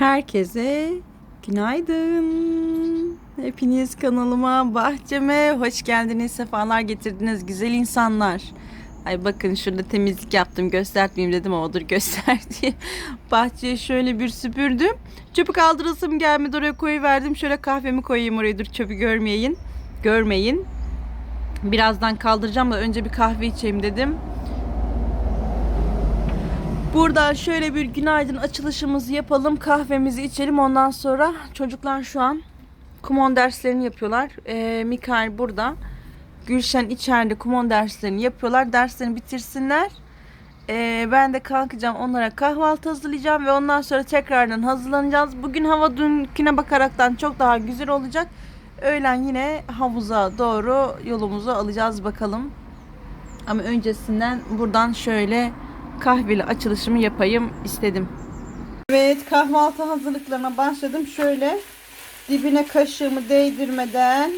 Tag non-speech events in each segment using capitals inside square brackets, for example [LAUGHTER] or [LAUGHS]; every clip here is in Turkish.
Herkese günaydın. Hepiniz kanalıma, bahçeme hoş geldiniz, sefalar getirdiniz güzel insanlar. Ay bakın şurada temizlik yaptım göstermeyeyim dedim ama dur göster diye. [LAUGHS] Şöyle bir süpürdüm. Çöpü kaldırasım gelmedi oraya koyuverdim. Şöyle kahvemi koyayım oraya dur çöpü görmeyin. Görmeyin. Birazdan kaldıracağım da önce bir kahve içeyim dedim. Buradan şöyle bir günaydın açılışımızı yapalım. Kahvemizi içelim. Ondan sonra çocuklar şu an kumon derslerini yapıyorlar. Ee, Mikael burada. Gülşen içeride kumon derslerini yapıyorlar. Derslerini bitirsinler. Ee, ben de kalkacağım onlara kahvaltı hazırlayacağım ve ondan sonra tekrardan hazırlanacağız. Bugün hava dünküne bakaraktan çok daha güzel olacak. Öğlen yine havuza doğru yolumuzu alacağız bakalım. Ama öncesinden buradan şöyle kahveli açılışımı yapayım istedim. Evet kahvaltı hazırlıklarına başladım. Şöyle dibine kaşığımı değdirmeden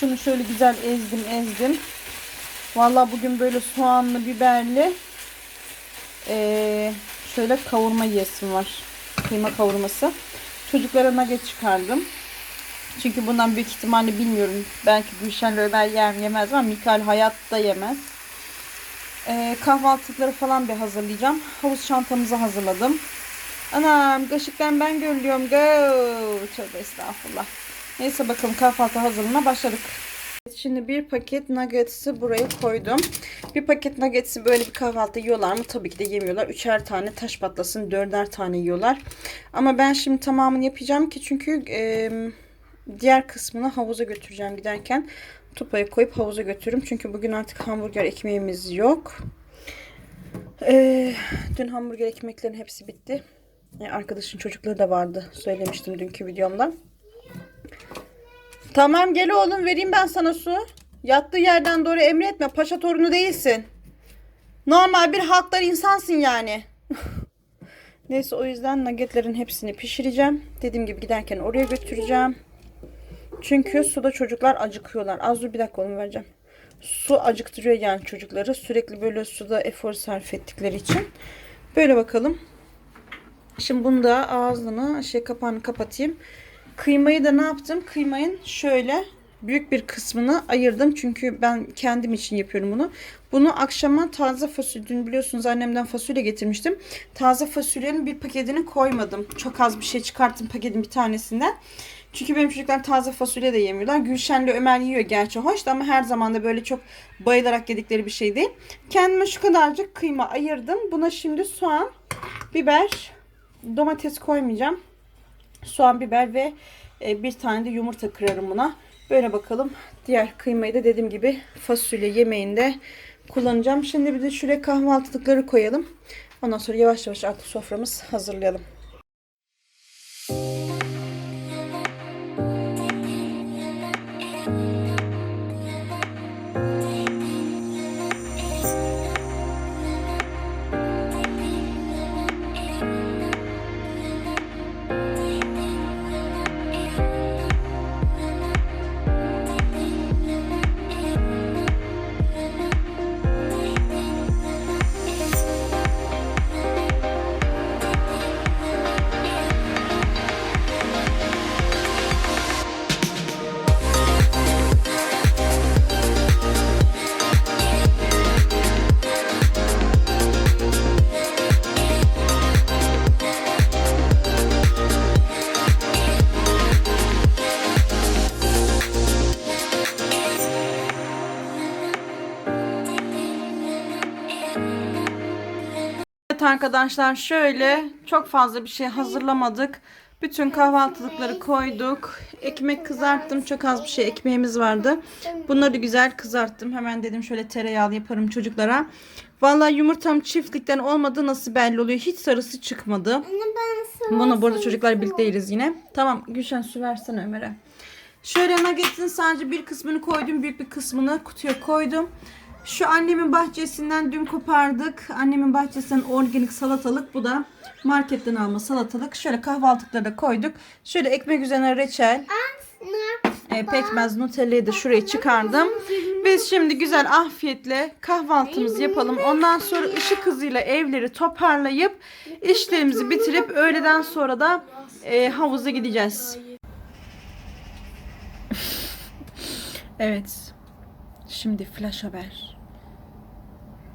şunu şöyle güzel ezdim ezdim. Vallahi bugün böyle soğanlı biberli eee, şöyle kavurma yesim var. Kıyma kavurması. Çocuklara nugget çıkardım. Çünkü bundan büyük ihtimalle bilmiyorum. Belki Gülşen Ömer yer yemez ama Mikael hayatta yemez. Ee, kahvaltılıkları falan bir hazırlayacağım. Havuz çantamızı hazırladım. Anam kaşıktan ben görüyorum. Go. Tövbe estağfurullah. Neyse bakalım kahvaltı hazırlığına başladık. Şimdi bir paket nuggets'i buraya koydum. Bir paket nuggets'i böyle bir kahvaltı yiyorlar mı? Tabii ki de yemiyorlar. Üçer tane taş patlasın, dörder tane yiyorlar. Ama ben şimdi tamamını yapacağım ki çünkü e, diğer kısmını havuza götüreceğim giderken. Tupaya koyup havuza götürürüm. Çünkü bugün artık hamburger ekmeğimiz yok. Ee, dün hamburger ekmeklerin hepsi bitti. Ee, arkadaşın çocukları da vardı. Söylemiştim dünkü videomda. Tamam gel oğlum vereyim ben sana su. Yattığı yerden doğru emretme. Paşa torunu değilsin. Normal bir halklar insansın yani. [LAUGHS] Neyse o yüzden nuggetlerin hepsini pişireceğim. Dediğim gibi giderken oraya götüreceğim. Çünkü suda çocuklar acıkıyorlar. Az dur bir dakika onu vereceğim. Su acıktırıyor yani çocukları. Sürekli böyle suda efor sarf ettikleri için. Böyle bakalım. Şimdi bunu da ağzını şey kapağını kapatayım. Kıymayı da ne yaptım? Kıymayın şöyle büyük bir kısmını ayırdım. Çünkü ben kendim için yapıyorum bunu. Bunu akşama taze fasulye, dün biliyorsunuz annemden fasulye getirmiştim. Taze fasulyenin bir paketini koymadım. Çok az bir şey çıkarttım paketin bir tanesinden. Çünkü benim çocuklar taze fasulye de yemiyorlar. Gülşen'le Ömer yiyor gerçi hoş da ama her zaman da böyle çok bayılarak yedikleri bir şey değil. Kendime şu kadarcık kıyma ayırdım. Buna şimdi soğan, biber, domates koymayacağım. Soğan, biber ve e, bir tane de yumurta kırarım buna. Böyle bakalım. Diğer kıymayı da dediğim gibi fasulye yemeğinde kullanacağım. Şimdi bir de şuraya kahvaltılıkları koyalım. Ondan sonra yavaş yavaş artık soframız hazırlayalım. Arkadaşlar şöyle çok fazla bir şey hazırlamadık. Bütün kahvaltılıkları koyduk. Ekmek kızarttım. Çok az bir şey ekmeğimiz vardı. Bunları güzel kızarttım. Hemen dedim şöyle tereyağlı yaparım çocuklara. Vallahi yumurtam çiftlikten olmadı nasıl belli oluyor. Hiç sarısı çıkmadı. Bunu burada çocuklar birlikteyiz yine. Tamam Gülşen su versene Ömer'e. Şöyle nugget'in sadece bir kısmını koydum. Büyük bir kısmını kutuya koydum. Şu annemin bahçesinden dün kopardık. Annemin bahçesinden organik salatalık. Bu da marketten alma salatalık. Şöyle kahvaltılıkları da koyduk. Şöyle ekmek üzerine reçel. E, pekmez Nutella'yı da şuraya çıkardım. Biz şimdi güzel afiyetle kahvaltımızı yapalım. Ondan sonra ışık hızıyla evleri toparlayıp işlerimizi bitirip öğleden sonra da e, havuza gideceğiz. [LAUGHS] evet. Şimdi flash haber.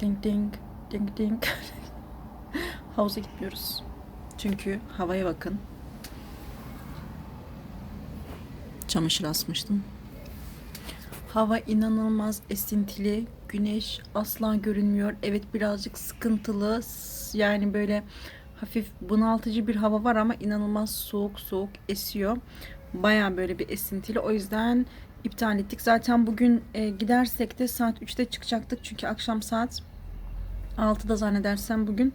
Ding ding ding ding. [LAUGHS] Havuza gitmiyoruz. Çünkü havaya bakın. Çamaşır asmıştım. Hava inanılmaz esintili. Güneş asla görünmüyor. Evet birazcık sıkıntılı. Yani böyle hafif bunaltıcı bir hava var ama inanılmaz soğuk soğuk esiyor. Baya böyle bir esintili. O yüzden iptal ettik. Zaten bugün e, gidersek de saat 3'te çıkacaktık. Çünkü akşam saat 6'da zannedersem bugün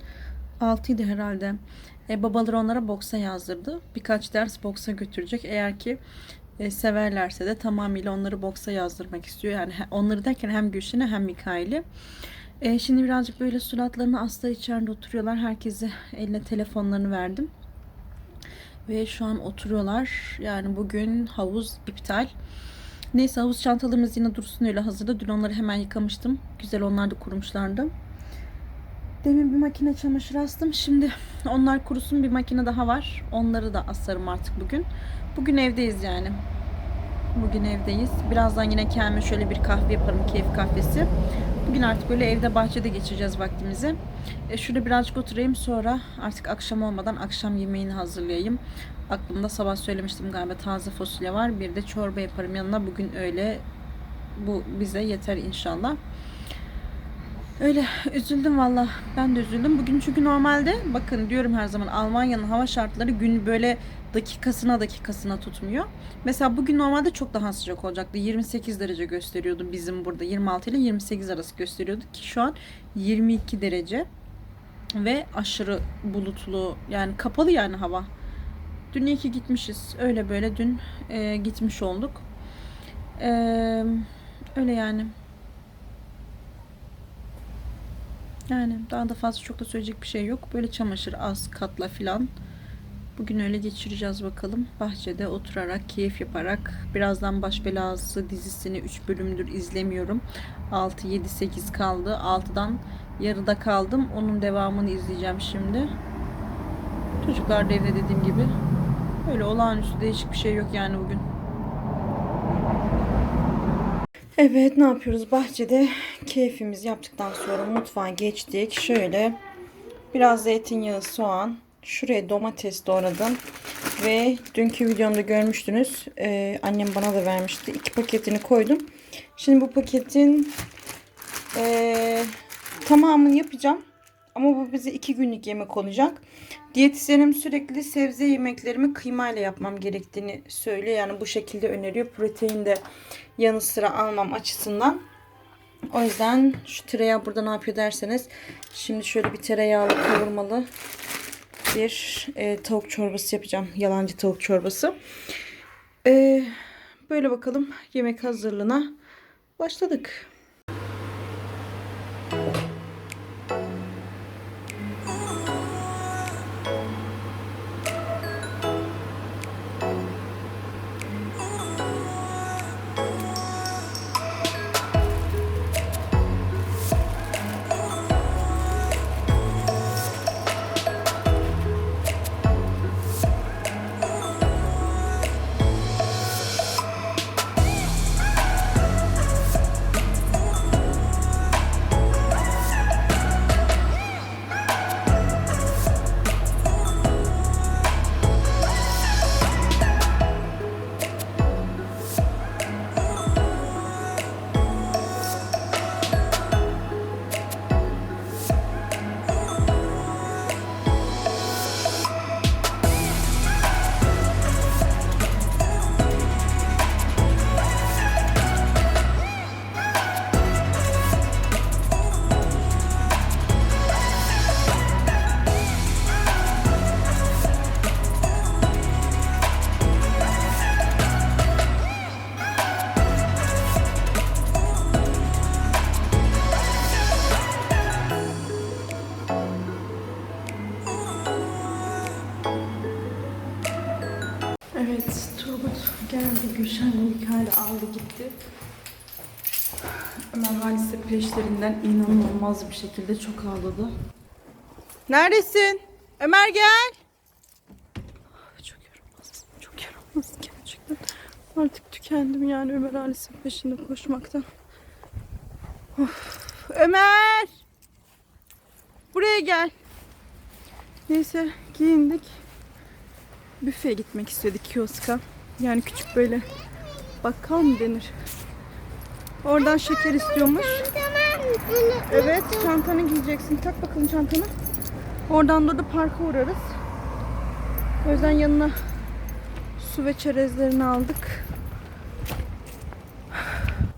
6'ydı herhalde. E, babaları onlara boksa yazdırdı. Birkaç ders boksa götürecek. Eğer ki e, severlerse de tamamıyla onları boksa yazdırmak istiyor. Yani onları derken hem Gülşen'e hem Mikail'i. E, şimdi birazcık böyle suratlarını asla içeride oturuyorlar. Herkese eline telefonlarını verdim. Ve şu an oturuyorlar. Yani bugün havuz iptal. Neyse havuz çantalarımız yine dursun öyle hazırda. Dün onları hemen yıkamıştım. Güzel onlar da kurumuşlardı. Demin bir makine çamaşır astım. Şimdi onlar kurusun bir makine daha var. Onları da asarım artık bugün. Bugün evdeyiz yani. Bugün evdeyiz. Birazdan yine kendime şöyle bir kahve yaparım. Keyif kahvesi. Bugün artık böyle evde bahçede geçireceğiz vaktimizi. E, şurada birazcık oturayım sonra artık akşam olmadan akşam yemeğini hazırlayayım. Aklımda sabah söylemiştim galiba taze fasulye var. Bir de çorba yaparım yanına. Bugün öyle bu bize yeter inşallah. Öyle üzüldüm valla. Ben de üzüldüm. Bugün çünkü normalde bakın diyorum her zaman Almanya'nın hava şartları gün böyle dakikasına dakikasına tutmuyor. Mesela bugün normalde çok daha sıcak olacaktı. 28 derece gösteriyordu bizim burada. 26 ile 28 arası gösteriyordu ki şu an 22 derece. Ve aşırı bulutlu yani kapalı yani hava. Dün iyi ki gitmişiz. Öyle böyle dün e, gitmiş olduk. E, öyle yani. Yani daha da fazla çok da söyleyecek bir şey yok. Böyle çamaşır az katla filan. Bugün öyle geçireceğiz bakalım. Bahçede oturarak, keyif yaparak. Birazdan Baş Belası dizisini 3 bölümdür izlemiyorum. 6, 7, 8 kaldı. 6'dan yarıda kaldım. Onun devamını izleyeceğim şimdi. Çocuklar da dediğim gibi. Öyle olağanüstü değişik bir şey yok yani bugün. Evet ne yapıyoruz? Bahçede keyfimizi yaptıktan sonra mutfağa geçtik. Şöyle biraz zeytinyağı, soğan, şuraya domates doğradım. Ve dünkü videomda görmüştünüz. Ee, annem bana da vermişti. İki paketini koydum. Şimdi bu paketin ee, tamamını yapacağım. Ama bu bize iki günlük yemek olacak. Diyetisyenim sürekli sebze yemeklerimi kıymayla yapmam gerektiğini söylüyor. Yani bu şekilde öneriyor. Protein de yanı sıra almam açısından. O yüzden şu tereyağı burada ne yapıyor derseniz. Şimdi şöyle bir tereyağlı kavurmalı bir e, tavuk çorbası yapacağım. Yalancı tavuk çorbası. E, böyle bakalım yemek hazırlığına başladık. Geldi. Gülşen Mikail'i aldı gitti. Ömer Halis'e peşlerinden inanılmaz bir şekilde çok ağladı. Neredesin? Ömer gel. Çok yaramaz. Çok yaramaz gerçekten. Artık tükendim yani Ömer Halis'in peşinde koşmaktan. Of. Ömer! Buraya gel. Neyse giyindik. Büfeye gitmek istedik kioska. Yani küçük böyle bakkal mı denir? Oradan şeker istiyormuş. Evet çantanı giyeceksin. Tak bakalım çantanı. Oradan da da parka uğrarız. O yüzden yanına su ve çerezlerini aldık.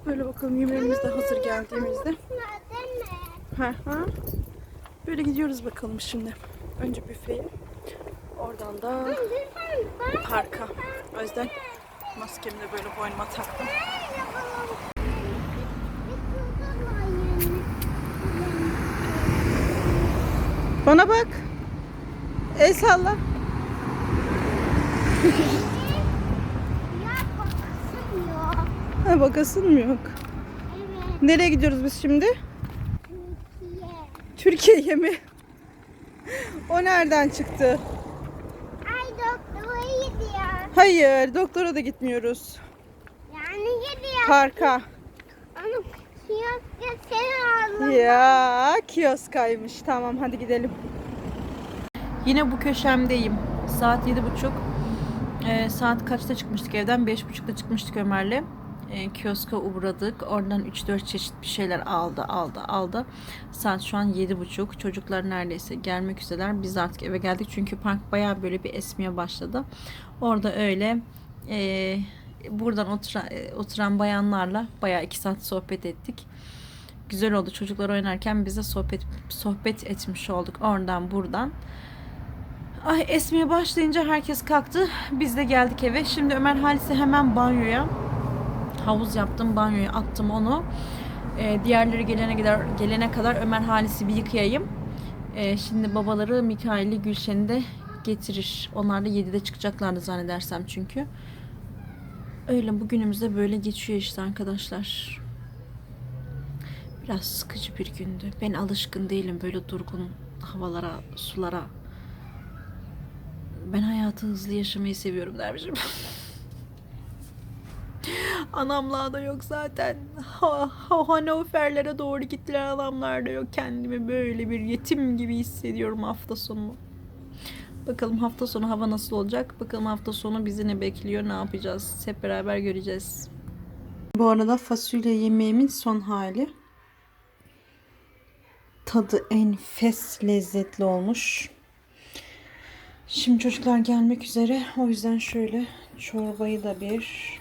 Böyle bakalım yemeğimiz de hazır geldiğimizde. Ha ha. Böyle gidiyoruz bakalım şimdi. Önce büfeye. Oradan da parka. O yüzden maskemi de böyle boynuma taktım. Bana bak. El salla. Ha bakasın mı yok? Nereye gidiyoruz biz şimdi? Türkiye'ye mi? O nereden çıktı? Hayır, doktora da gitmiyoruz. Yani gidiyor. Parka. Onu kiyosya seni aldım. Ya kioskaymış. Tamam hadi gidelim. Yine bu köşemdeyim. Saat yedi buçuk. Ee, saat kaçta çıkmıştık evden? Beş buçukta çıkmıştık Ömer'le. Ee, kioska uğradık. Oradan 3-4 çeşit bir şeyler aldı, aldı, aldı. Saat şu an yedi buçuk. Çocuklar neredeyse gelmek üzereler. Biz artık eve geldik çünkü park bayağı böyle bir esmeye başladı. Orada öyle e, buradan oturan, e, oturan bayanlarla bayağı iki saat sohbet ettik güzel oldu. Çocuklar oynarken bize sohbet sohbet etmiş olduk oradan buradan. Ay esmeye başlayınca herkes kalktı. Biz de geldik eve. Şimdi Ömer Halis'i hemen banyoya havuz yaptım. Banyoya attım onu. Ee, diğerleri gelene kadar gelene kadar Ömer Halis'i bir yıkayayım. Ee, şimdi babaları Mikail'i Gülşen'i de getirir. Onlar da 7'de çıkacaklardı zannedersem çünkü. Öyle bugünümüzde böyle geçiyor işte arkadaşlar. Biraz sıkıcı bir gündü. Ben alışkın değilim böyle durgun havalara, sulara. Ben hayatı hızlı yaşamayı seviyorum dermişim. [LAUGHS] Anamlar da yok zaten. Ha, ha, Hannoverlere doğru gittiler anamlar da yok. Kendimi böyle bir yetim gibi hissediyorum hafta sonu. Bakalım hafta sonu hava nasıl olacak? Bakalım hafta sonu bizi ne bekliyor? Ne yapacağız? Hep beraber göreceğiz. Bu arada fasulye yemeğimin son hali. Tadı enfes lezzetli olmuş. Şimdi çocuklar gelmek üzere. O yüzden şöyle çorbayı da bir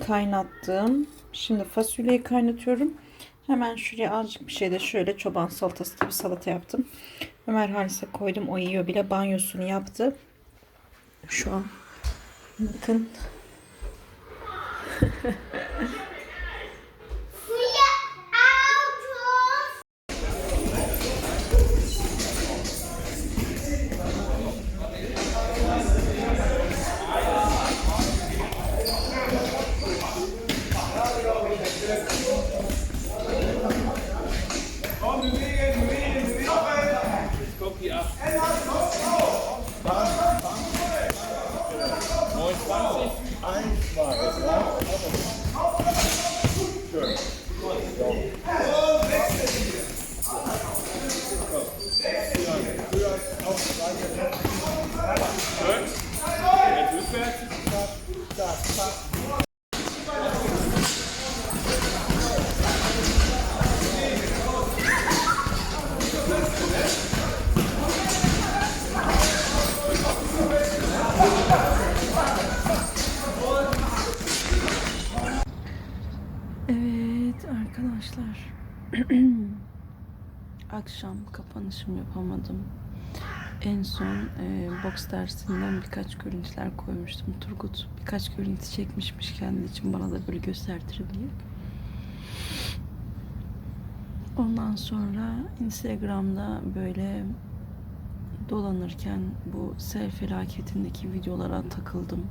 kaynattım. Şimdi fasulyeyi kaynatıyorum. Hemen şuraya azıcık bir şey de şöyle çoban salatası gibi salata yaptım. Ömer Halis'e koydum. O yiyor bile banyosunu yaptı. Şu an bakın [LAUGHS] Akşam kapanışım yapamadım. En son e, boks dersinden birkaç görüntüler koymuştum. Turgut birkaç görüntü çekmişmiş kendi için bana da böyle göstertir diye. Ondan sonra Instagram'da böyle dolanırken bu sel felaketindeki videolara takıldım.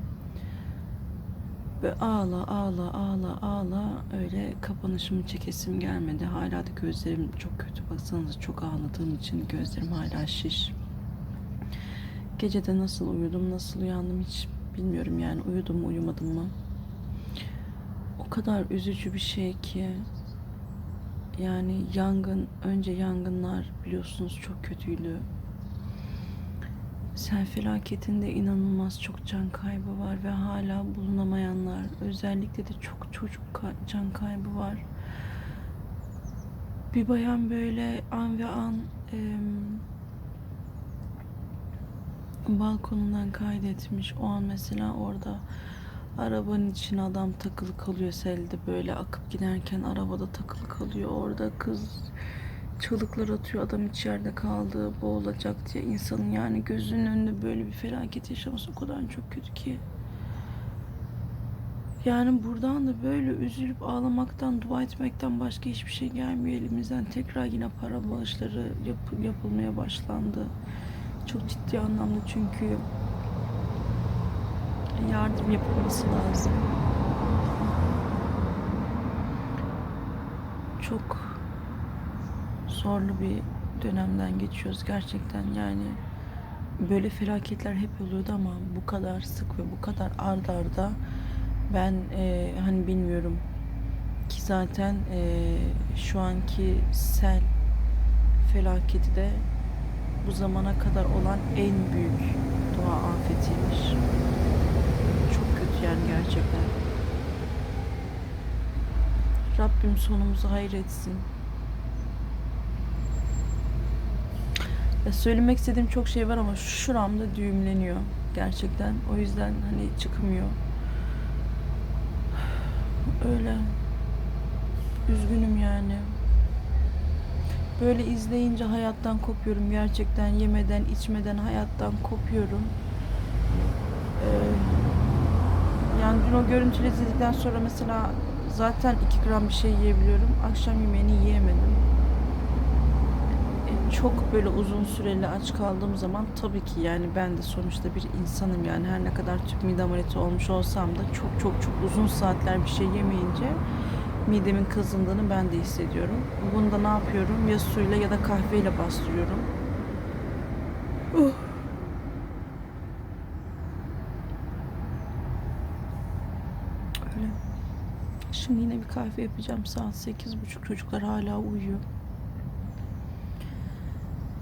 Ve ağla ağla ağla ağla öyle kapanışımı çekesim gelmedi. Hala da gözlerim çok kötü. Baksanıza çok ağladığım için gözlerim hala şiş. Gecede nasıl uyudum, nasıl uyandım hiç bilmiyorum yani. Uyudum mu, uyumadım mı? O kadar üzücü bir şey ki. Yani yangın, önce yangınlar biliyorsunuz çok kötüydü. Sel felaketinde inanılmaz çok can kaybı var ve hala bulunamayanlar, özellikle de çok çocuk can kaybı var. Bir bayan böyle an ve an em, balkonundan kaydetmiş. O an mesela orada arabanın içine adam takılı kalıyor selde böyle akıp giderken arabada takılı kalıyor. Orada kız çığlıklar atıyor adam içeride kaldı boğulacak diye insanın yani gözünün önünde böyle bir felaket yaşaması o kadar çok kötü ki. Yani buradan da böyle üzülüp ağlamaktan, dua etmekten başka hiçbir şey gelmiyor elimizden. Tekrar yine para bağışları yap- yapılmaya başlandı. Çok ciddi anlamda çünkü yardım yapılması lazım. Çok zorlu bir dönemden geçiyoruz gerçekten yani böyle felaketler hep oluyordu ama bu kadar sık ve bu kadar ard arda ben e, hani bilmiyorum ki zaten e, şu anki sel felaketi de bu zamana kadar olan en büyük doğa afetiymiş. Çok kötü yani gerçekten. Rabbim sonumuzu hayır etsin. Ya söylemek istediğim çok şey var ama şuramda düğümleniyor gerçekten. O yüzden hani çıkmıyor. Öyle. Üzgünüm yani. Böyle izleyince hayattan kopuyorum gerçekten. Yemeden, içmeden hayattan kopuyorum. Ee, yani dün o görüntüleri izledikten sonra mesela zaten 2 gram bir şey yiyebiliyorum. Akşam yemeğini yiyemedim. Çok böyle uzun süreli aç kaldığım zaman tabii ki yani ben de sonuçta bir insanım yani her ne kadar tüp mide ameliyatı olmuş olsam da çok çok çok uzun saatler bir şey yemeyince midemin kazındığını ben de hissediyorum. Bunu da ne yapıyorum? Ya suyla ya da kahveyle bastırıyorum. Uh. Öyle. Şimdi yine bir kahve yapacağım. Saat sekiz buçuk. Çocuklar hala uyuyor.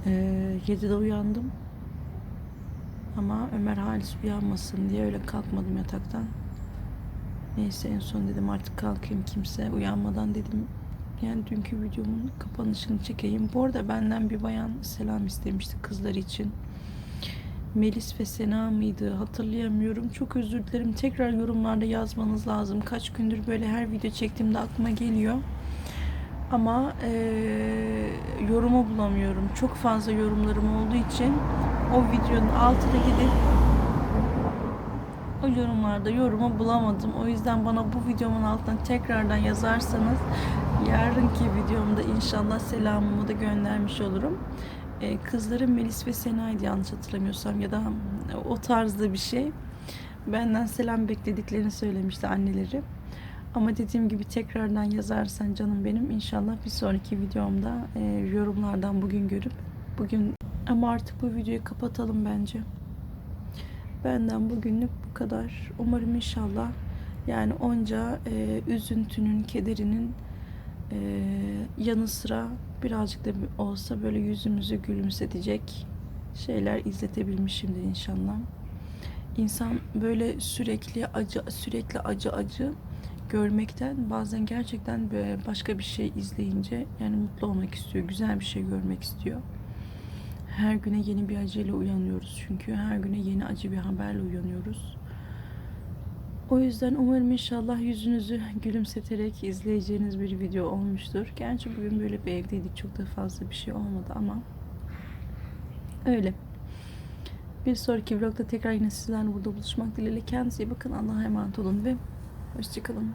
Ee, 7'de uyandım. Ama Ömer Halis uyanmasın diye öyle kalkmadım yataktan. Neyse en son dedim artık kalkayım kimse uyanmadan dedim. Yani dünkü videomun kapanışını çekeyim. Bu arada benden bir bayan selam istemişti kızlar için. Melis ve Sena mıydı hatırlayamıyorum. Çok özür dilerim. Tekrar yorumlarda yazmanız lazım. Kaç gündür böyle her video çektiğimde aklıma geliyor. Ama eee, yorumu bulamıyorum. Çok fazla yorumlarım olduğu için o videonun altına gidip o yorumlarda yorumu bulamadım. O yüzden bana bu videomun altına tekrardan yazarsanız yarınki videomda inşallah selamımı da göndermiş olurum. Ee, kızların Melis ve Sena'ydı yanlış hatırlamıyorsam ya da o tarzda bir şey. Benden selam beklediklerini söylemişti anneleri. Ama dediğim gibi tekrardan yazarsan canım benim inşallah bir sonraki videomda e, yorumlardan bugün görüp bugün ama artık bu videoyu kapatalım bence. Benden bugünlük bu kadar. Umarım inşallah yani onca e, üzüntünün, kederinin e, yanı sıra birazcık da olsa böyle yüzümüzü gülümsetecek şeyler izletebilmişimdir inşallah. İnsan böyle sürekli acı, sürekli acı acı görmekten bazen gerçekten başka bir şey izleyince yani mutlu olmak istiyor, güzel bir şey görmek istiyor. Her güne yeni bir acıyla uyanıyoruz çünkü her güne yeni acı bir haberle uyanıyoruz. O yüzden umarım inşallah yüzünüzü gülümseterek izleyeceğiniz bir video olmuştur. Gerçi bugün böyle bir evdeydik çok da fazla bir şey olmadı ama öyle. Bir sonraki vlogda tekrar yine sizlerle burada buluşmak dileğiyle. Kendinize iyi bakın. Allah'a emanet olun ve hoşçakalın.